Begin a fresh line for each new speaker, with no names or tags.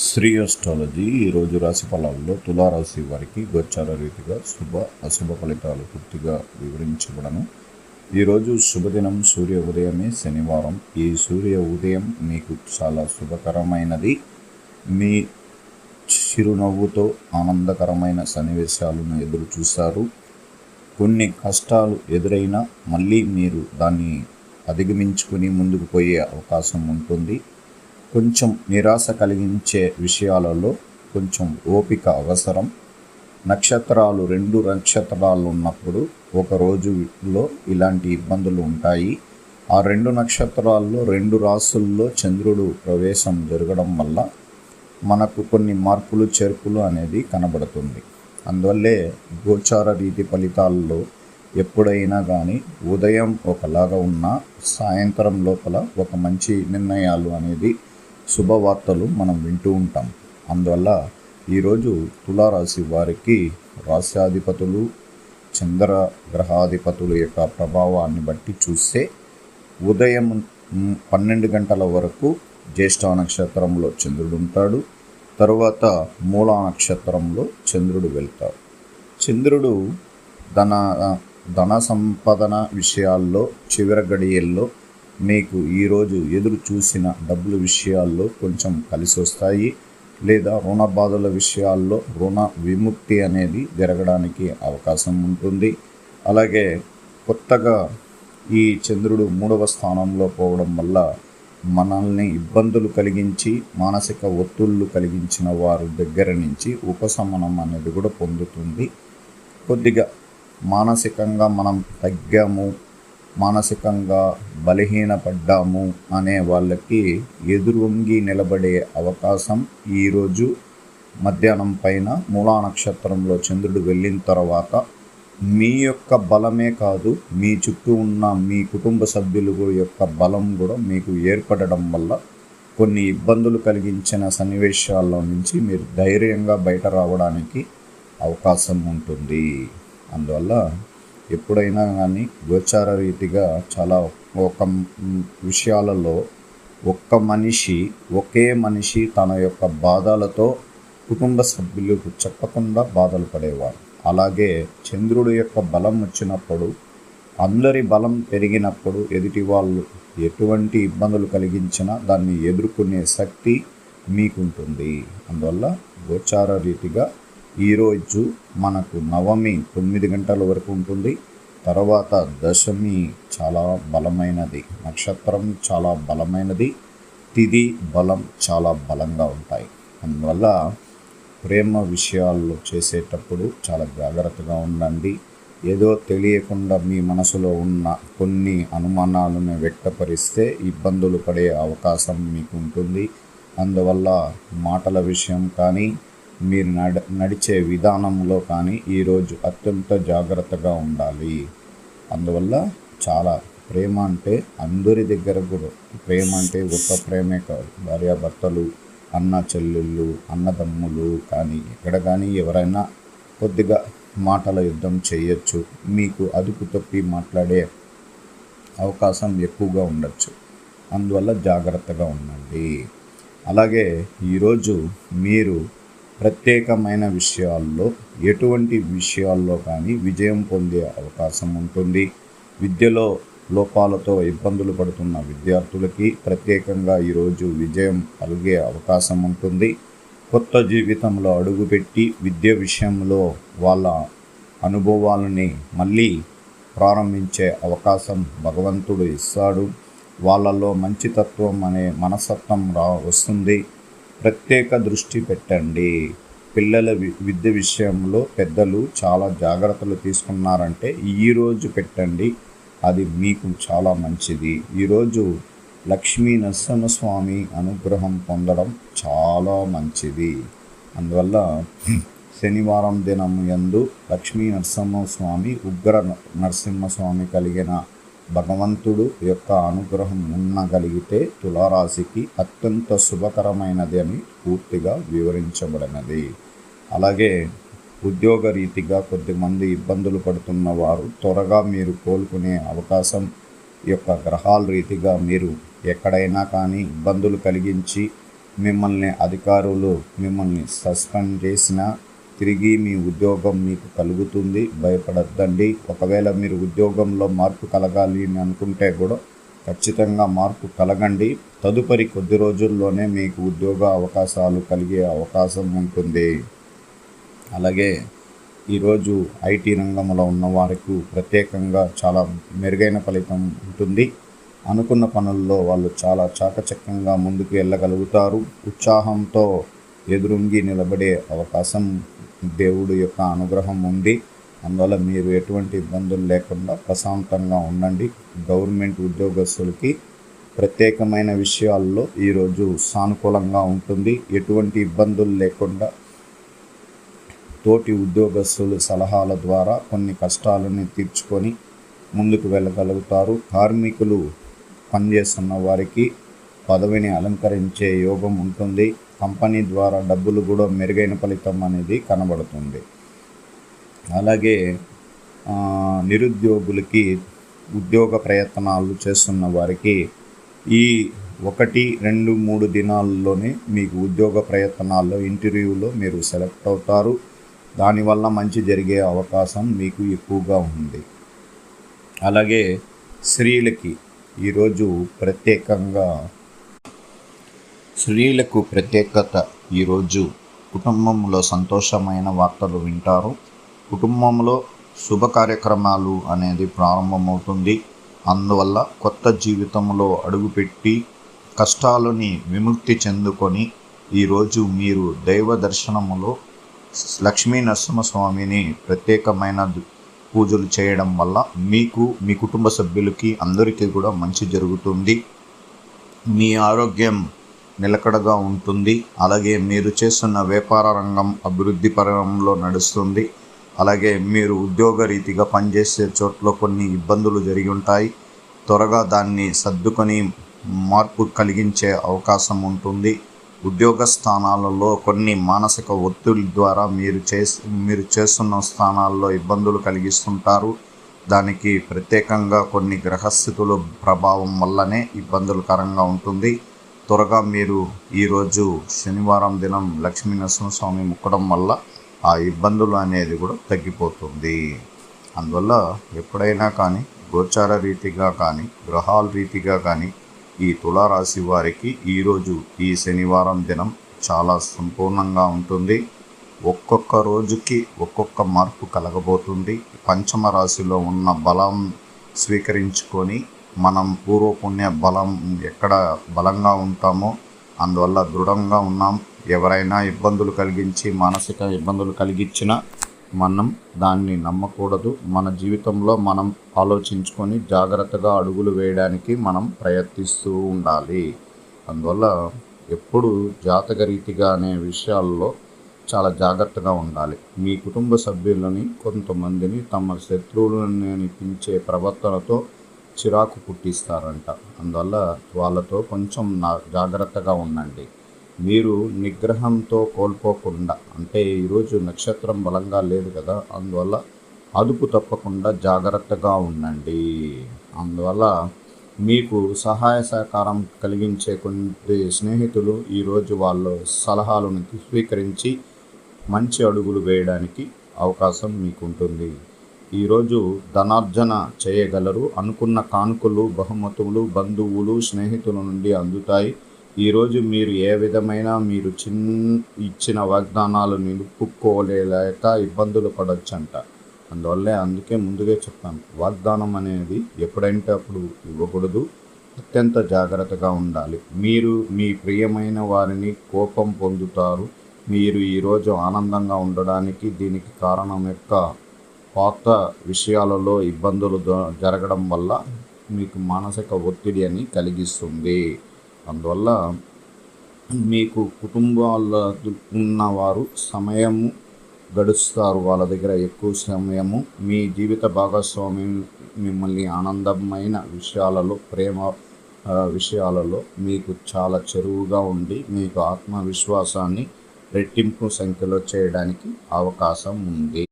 Shri astrology ఈరోజు రాశి ఫలాల్లో తులారాశి వారికి గోచార రీతిగా శుభ అశుభ ఫలితాలు పూర్తిగా వివరించబడను. ఈరోజు శుభదినం సూర్య ఉదయమే శనివారం. ఈ సూర్య ఉదయం మీకు చాలా శుభకరమైనది. మీ చిరునవ్వుతో ఆనందకరమైన సన్నివేశాలను ఎదురు చూశారు కొన్ని కష్టాలు ఎదురైనా మళ్ళీ మీరు దాన్ని అధిగమించుకుని ముందుకు పోయే అవకాశం ఉంటుంది. కొంచెం నిరాశ కలిగించే విషయాలలో కొంచెం ఓపిక అవసరం. నక్షత్రాలు రెండు నక్షత్రాలు ఉన్నప్పుడు ఒక రోజులో ఇలాంటి ఇబ్బందులు ఉంటాయి. ఆ రెండు నక్షత్రాల్లో రెండు రాసుల్లో చంద్రుడు ప్రవేశం జరగడం వల్ల మనకు కొన్ని మార్పులు చేర్పులు అనేది కనబడుతుంది. అందువల్లే గోచార రీతి ఫలితాల్లో ఎప్పుడైనా కానీ ఉదయం ఒకలాగా ఉన్న సాయంత్రం లోపల ఒక మంచి నిర్ణయాలు అనేది శుభవార్తలు మనం వింటూ ఉంటాం. అందువల్ల ఈరోజు తులారాశి వారికి రాశ్యాధిపతులు చంద్ర గ్రహాధిపతుల యొక్క ప్రభావాన్ని బట్టి చూస్తే ఉదయం పన్నెండు గంటల వరకు జ్యేష్ఠ నక్షత్రంలో చంద్రుడు ఉంటాడు. తరువాత మూలా నక్షత్రంలో చంద్రుడు వెళ్తాడు. చంద్రుడు ధన ధన సంపాదన విషయాల్లో చివరి గడియల్లో మీకు ఈరోజు ఎదురు చూసిన డబ్బుల విషయాల్లో కొంచెం కలిసి వస్తాయి లేదా రుణ బాధల విషయాల్లో రుణ విముక్తి అనేది జరగడానికి అవకాశం ఉంటుంది. అలాగే కొత్తగా ఈ చంద్రుడు మూడవ స్థానంలో పోవడం వల్ల మనల్ని ఇబ్బందులు కలిగించి మానసిక ఒత్తిళ్ళు కలిగించిన వారి దగ్గర నుంచి ఉపశమనం అనేది కూడా పొందుతుంది. కొద్దిగా మానసికంగా మనం తగ్గాము మానసికంగా బలహీనపడ్డాము అనే వాళ్ళకి ఎదురొంగి నిలబడే అవకాశం ఈరోజు మధ్యాహ్నం పైన మూలా నక్షత్రంలో చంద్రుడు వెళ్ళిన తర్వాత మీ యొక్క బలమే కాదు మీ చుట్టూ ఉన్న మీ కుటుంబ సభ్యులు యొక్క బలం కూడా మీకు ఏర్పడడం వల్ల కొన్ని ఇబ్బందులు కలిగించిన సన్నివేశాల్లో నుంచి మీరు ధైర్యంగా బయట రావడానికి అవకాశం ఉంటుంది. అందువల్ల ఎప్పుడైనా కానీ గోచార రీతిగా చాలా ఒక విషయాలలో ఒక్క మనిషి ఒకే మనిషి తన యొక్క బాధలతో కుటుంబ సభ్యులకు చెప్పకుండా బాధలు పడేవారు. అలాగే చంద్రుడి యొక్క బలం వచ్చినప్పుడు అందరి బలం పెరిగినప్పుడు ఎదుటి వాళ్ళు ఎటువంటి ఇబ్బందులు కలిగించినా దాన్ని ఎదుర్కొనే శక్తి మీకుంటుంది. అందువల్ల గోచార రీతిగా ఈరోజు మనకు నవమి తొమ్మిది గంటల వరకు ఉంటుంది. తర్వాత దశమి చాలా బలమైనది నక్షత్రం చాలా బలమైనది తిది బలం చాలా బలంగా ఉంటాయి. అందువల్ల ప్రేమ విషయాల్లో చేసేటప్పుడు చాలా జాగ్రత్తగా ఉండండి. ఏదో తెలియకుండా మీ మనసులో ఉన్న కొన్ని అనుమానాలను వ్యక్తపరిస్తే ఇబ్బందులు పడే అవకాశం మీకు ఉంటుంది. అందువల్ల మాటల విషయం కానీ మీరు నడ నడిచే విధానంలో కానీ ఈరోజు అత్యంత జాగ్రత్తగా ఉండాలి. అందువల్ల చాలా ప్రేమ అంటే అందరి దగ్గర కూడా ప్రేమ అంటే ఒక్క ప్రేమే కాదు. భార్యాభర్తలు అన్న చెల్లెళ్ళు అన్నదమ్ములు కానీ ఎక్కడ కానీ ఎవరైనా కొద్దిగా మాటల యుద్ధం చేయొచ్చు. మీకు అదుపు తప్పి మాట్లాడే అవకాశం ఎక్కువగా ఉండొచ్చు. అందువల్ల జాగ్రత్తగా ఉండండి. అలాగే ఈరోజు మీరు ప్రత్యేకమైన విషయాల్లో ఎటువంటి విషయాల్లో కానీ విజయం పొందే అవకాశం ఉంటుంది. విద్యలో లోపాలతో ఇబ్బందులు పడుతున్న విద్యార్థులకి ప్రత్యేకంగా ఈరోజు విజయం కలిగే అవకాశం ఉంటుంది. కొత్త జీవితంలో అడుగుపెట్టి విద్య విషయంలో వాళ్ళ అనుభవాలని మళ్ళీ ప్రారంభించే అవకాశం భగవంతుడు ఇస్తాడు. వాళ్ళలో మంచితత్వం అనే మనసత్వం రా వస్తుంది. ప్రత్యేక దృష్టి పెట్టండి. పిల్లల వి- విద్య విషయంలో పెద్దలు చాలా జాగ్రత్తలు తీసుకున్నారంటే ఈరోజు పెట్టండి. అది మీకు చాలా మంచిది. ఈరోజు లక్ష్మీ నరసింహస్వామి అనుగ్రహం పొందడం చాలా మంచిది. అందువల్ల శనివారం దినం యందు లక్ష్మీ నరసింహస్వామి ఉగ్ర నరసింహస్వామి కలిగిన భగవంతుడు యొక్క అనుగ్రహం ఉన్నగలిగితే తులారాశికి అత్యంత శుభకరమైనది అని పూర్తిగా వివరించబడినది. అలాగే ఉద్యోగ రీతిగా కొద్దిమంది ఇబ్బందులు పడుతున్న వారు త్వరగా మీరు కోలుకునే అవకాశం యొక్క గ్రహాల రీతిగా మీరు ఎక్కడైనా కానీ ఇబ్బందులు కలిగించి మిమ్మల్ని అధికారులు మిమ్మల్ని సస్పెండ్ చేసినా తిరిగి మీ ఉద్యోగం మీకు కలుగుతుంది. భయపడద్దండి. ఒకవేళ మీరు ఉద్యోగంలో మార్పు కలగాలి అని అనుకుంటే కూడా ఖచ్చితంగా మార్పు కలగండి. తదుపరి కొద్ది రోజుల్లోనే మీకు ఉద్యోగ అవకాశాలు కలిగే అవకాశం ఉంటుంది. అలాగే ఈరోజు ఐటీ రంగంలో ఉన్న వారికి ప్రత్యేకంగా చాలా మెరుగైన ఫలితం ఉంటుంది. అనుకున్న పనుల్లో వాళ్ళు చాలా చాకచక్యంగా ముందుకు వెళ్ళగలుగుతారు. ఉత్సాహంతో ఎదురుంగి నిలబడే అవకాశం దేవుడు యొక్క అనుగ్రహం ఉంది అందువల్ల మీరు ఎటువంటి ఇబ్బందులు లేకుండా ప్రశాంతంగా ఉండండి. గవర్నమెంట్ ఉద్యోగస్తులకి ప్రత్యేకమైన విషయాల్లో ఈరోజు సానుకూలంగా ఉంటుంది. ఎటువంటి ఇబ్బందులు లేకుండా తోటి ఉద్యోగస్తుల సలహాల ద్వారా కొన్ని కష్టాలని తీర్చుకొని ముందుకు వెళ్ళగలుగుతారు. కార్మికులు పనిచేస్తున్న వారికి పదవిని అలంకరించే యోగం ఉంటుంది. కంపెనీ ద్వారా డబ్బులు కూడా మెరుగైన ఫలితం అనేది కనబడుతుంది. అలాగే నిరుద్యోగులకి ఉద్యోగ ప్రయత్నాలు చేస్తున్న వారికి ఈ ఒకటి రెండు మూడు దినాల్లోనే మీకు ఉద్యోగ ప్రయత్నాల్లో ఇంటర్వ్యూలో మీరు సెలెక్ట్ అవుతారు. దానివల్ల మంచి జరిగే అవకాశం మీకు ఎక్కువగా ఉంది. అలాగే స్త్రీలకి ఈరోజు ప్రత్యేకంగా స్త్రీలకు ప్రత్యేకత ఈరోజు కుటుంబంలో సంతోషమైన వార్తలు వింటారు. కుటుంబంలో శుభ కార్యక్రమాలు అనేది ప్రారంభమవుతుంది. అందువల్ల కొత్త జీవితంలో అడుగుపెట్టి కష్టాలని విముక్తి చెందుకొని ఈరోజు మీరు దైవ దర్శనములో లక్ష్మీ నరసింహస్వామిని ప్రత్యేకమైన పూజలు చేయడం వల్ల మీకు మీ కుటుంబ సభ్యులకి అందరికీ కూడా మంచి జరుగుతుంది. మీ ఆరోగ్యం నిలకడగా ఉంటుంది. అలాగే మీరు చేస్తున్న వ్యాపార రంగం అభివృద్ధి పరంలో నడుస్తుంది. అలాగే మీరు ఉద్యోగ రీతిగా పనిచేసే చోట్ల కొన్ని ఇబ్బందులు జరిగి ఉంటాయి. త్వరగా దాన్ని సర్దుకొని మార్పు కలిగించే అవకాశం ఉంటుంది. ఉద్యోగ స్థానాలలో కొన్ని మానసిక ఒత్తిడి ద్వారా మీరు చేసి మీరు చేస్తున్న స్థానాల్లో ఇబ్బందులు కలిగిస్తుంటారు. దానికి ప్రత్యేకంగా కొన్ని గ్రహస్థితుల ప్రభావం వల్లనే ఇబ్బందులకరంగా ఉంటుంది. త్వరగా మీరు ఈరోజు శనివారం దినం లక్ష్మీ నరసింహస్వామి ముక్కడం వల్ల ఆ ఇబ్బందులు అనేది కూడా తగ్గిపోతుంది. అందువల్ల ఎప్పుడైనా కానీ గోచార రీతిగా కానీ గ్రహాల రీతిగా కానీ ఈ తులారాశి వారికి ఈరోజు ఈ శనివారం దినం చాలా సంపూర్ణంగా ఉంటుంది. ఒక్కొక్క రోజుకి ఒక్కొక్క మార్పు కలగబోతుంది. పంచమ రాశిలో ఉన్న బలం స్వీకరించుకొని మనం పూర్వపుణ్య బలం ఎక్కడ బలంగా ఉంటామో అందువల్ల దృఢంగా ఉన్నాం. ఎవరైనా ఇబ్బందులు కలిగించి మానసిక ఇబ్బందులు కలిగించినా మనం దాన్ని నమ్మకూడదు. మన జీవితంలో మనం ఆలోచించుకొని జాగ్రత్తగా అడుగులు వేయడానికి మనం ప్రయత్నిస్తూ ఉండాలి. అందువల్ల ఎప్పుడు జాతక రీతిగా అనే విషయాల్లో చాలా జాగ్రత్తగా ఉండాలి. మీ కుటుంబ సభ్యులని కొంతమందిని తమ శత్రువులని అనిపించే ప్రవర్తనతో చిరాకు పుట్టిస్తారంట. అందువల్ల వాళ్ళతో కొంచెం నా జాగ్రత్తగా ఉండండి. మీరు నిగ్రహంతో కోల్పోకుండా అంటే ఈరోజు నక్షత్రం బలంగా లేదు కదా అందువల్ల అదుపు తప్పకుండా జాగ్రత్తగా ఉండండి. అందువల్ల మీకు సహాయ సహకారం కలిగించే కొన్ని స్నేహితులు ఈరోజు వాళ్ళ సలహాలను స్వీకరించి మంచి అడుగులు వేయడానికి అవకాశం మీకు ఉంటుంది ఈరోజు ధనార్జన చేయగలరు అనుకున్న కానుకలు బహుమతులు బంధువులు స్నేహితుల నుండి అందుతాయి. ఈరోజు మీరు ఏ విధమైన మీరు చిన్ ఇచ్చిన వాగ్దానాలు నిలుపుకోలేక ఇబ్బందులు పడొచ్చంట. అందువల్లే అందుకే ముందుగా చెప్పాను వాగ్దానం అనేది ఎప్పుడంటే అప్పుడు ఇవ్వకూడదు. అత్యంత జాగ్రత్తగా ఉండాలి. మీరు మీ ప్రియమైన వారిని కోపం పొందుతారు. మీరు ఈరోజు ఆనందంగా ఉండడానికి దీనికి కారణం యొక్క పాత విషయాలలో ఇబ్బందులు జరగడం వల్ల మీకు మానసిక ఒత్తిడి అని కలిగిస్తుంది. అందువల్ల మీకు కుటుంబాల ఉన్నవారు సమయము గడుస్తారు. వాళ్ళ దగ్గర ఎక్కువ సమయము మీ జీవిత భాగస్వామి మిమ్మల్ని ఆనందమైన విషయాలలో ప్రేమ విషయాలలో మీకు చాలా చెరువుగా ఉండి మీకు ఆత్మవిశ్వాసాన్ని రెట్టింపు సంఖ్యలో చేయడానికి అవకాశం ఉంది.